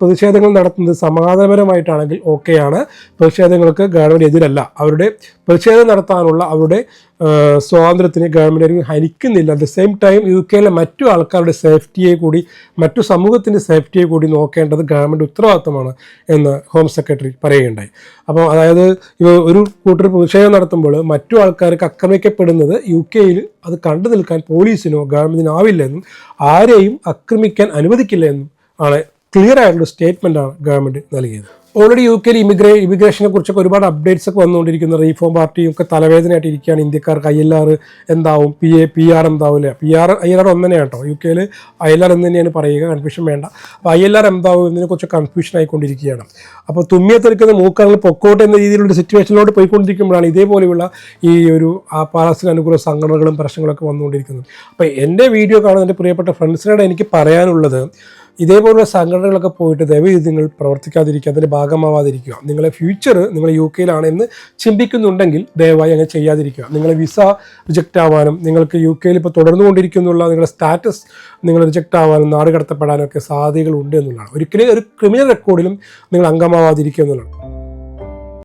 പ്രതിഷേധങ്ങൾ നടത്തുന്നത് സമാധാനപരമായിട്ടാണെങ്കിൽ ഓക്കെയാണ്. പ്രതിഷേധങ്ങൾക്ക് ഗവൺമെന്റ് എതിരല്ല. അവരുടെ പ്രതിഷേധം നടത്താനുള്ള അവരുടെ സ്വാതന്ത്ര്യത്തിന് government ഹനിക്കുന്നില്ല. At the same time U കെയിലെ മറ്റു ആൾക്കാരുടെ സേഫ്റ്റിയെ കൂടി മറ്റു സമൂഹത്തിന്റെ സേഫ്റ്റിയെ കൂടി നോക്കേണ്ടത് ഗവൺമെന്റ് ഉത്തരവാദിത്തമാണ് എന്ന് ഹോം സെക്രട്ടറി പറയുകയുണ്ടായി. അപ്പോൾ അതായത് ഒരു കൂട്ടർ പ്രതിഷേധം നടത്തുമ്പോൾ മറ്റു ആൾക്കാർക്ക് ആക്രമിക്കപ്പെടുന്നത് യു കെയിൽ അത് കണ്ടു നിൽക്കാൻ പോലീസിനോ ഗവൺമെന്റിനോ ആവില്ലെന്നും ആരെയും ആക്രമിക്കാൻ അനുവദിക്കില്ല എന്നും ആണ് ക്ലിയർ ആയിട്ടുള്ള സ്റ്റേറ്റ്മെന്റ് ആണ് ഗവൺമെന്റ് നൽകിയത്. ഓൾറെഡി യു കെയിൽ ഇമിഗ്രേ ഇമിഗ്രേഷനെ കുറിച്ചൊക്കെ ഒരുപാട് അപ്ഡേറ്റ്സ് ഒക്കെ വന്നുകൊണ്ടിരിക്കുന്ന. റീഫോം പാർട്ടിയും ഒക്കെ തലവേദനയായിട്ട് ഇരിക്കുകയാണ് ഇന്ത്യക്കാർക്ക് ഐ എൽ ആർ എന്താവും? P A P R എന്താവില്ല P R I L R ഒന്ന് കേട്ടോ യു കെയിൽ ഐ എൽ ആർ എന്ന് തന്നെയാണ് പറയുക. കൺഫ്യൂഷൻ വേണ്ട. അപ്പോൾ ഐ എൽ ആർ എന്താവും എന്നതിനെ കുറിച്ച് കൺഫ്യൂഷൻ ആയിക്കൊണ്ടിരിക്കുകയാണ്. അപ്പോൾ തുമ്മിയെ തെറിക്കുന്ന മൂക്കാണെങ്കിൽ പൊക്കോട്ട് എന്ന രീതിയിലുള്ള സിറ്റുവേഷനിലോട്ട് പോയിക്കൊണ്ടിരിക്കുമ്പോഴാണ് ഇതേപോലെയുള്ള ഈ ഒരു പാലസ്തീൻ അനുകൂല സംഘടനകളും പ്രശ്നങ്ങളൊക്കെ വന്നുകൊണ്ടിരിക്കുന്നത്. അപ്പോൾ എന്റെ വീഡിയോ കാണുന്ന എന്റെ പ്രിയപ്പെട്ട ഫ്രണ്ട്സിനോട് എനിക്ക് പറയാനുള്ളത് ഇതേപോലുള്ള സംഘടനകളൊക്കെ പോയിട്ട് ദയവീതി നിങ്ങൾ പ്രവർത്തിക്കാതിരിക്കുക അതിന്റെ ഭാഗമാവാതിരിക്കുക. നിങ്ങളെ ഫ്യൂച്ചർ നിങ്ങൾ യു കെയിലാണെന്ന് ചിന്തിക്കുന്നുണ്ടെങ്കിൽ ദയവായി അങ്ങനെ ചെയ്യാതിരിക്കുക. നിങ്ങളെ വിസ റിജക്റ്റ് ആവാനും നിങ്ങൾക്ക് യു കെയിൽ ഇപ്പോൾ തുടർന്നുകൊണ്ടിരിക്കുന്നുള്ള നിങ്ങളുടെ സ്റ്റാറ്റസ് നിങ്ങൾ റിജക്റ്റ് ആവാനും നാട് കടത്തപ്പെടാനും ഒക്കെ സാധ്യതകളുണ്ട് എന്നുള്ളതാണ്. ഒരിക്കലും ഒരു ക്രിമിനൽ റെക്കോർഡിലും നിങ്ങൾ അംഗമാവാതിരിക്കുക എന്നുള്ളതാണ്.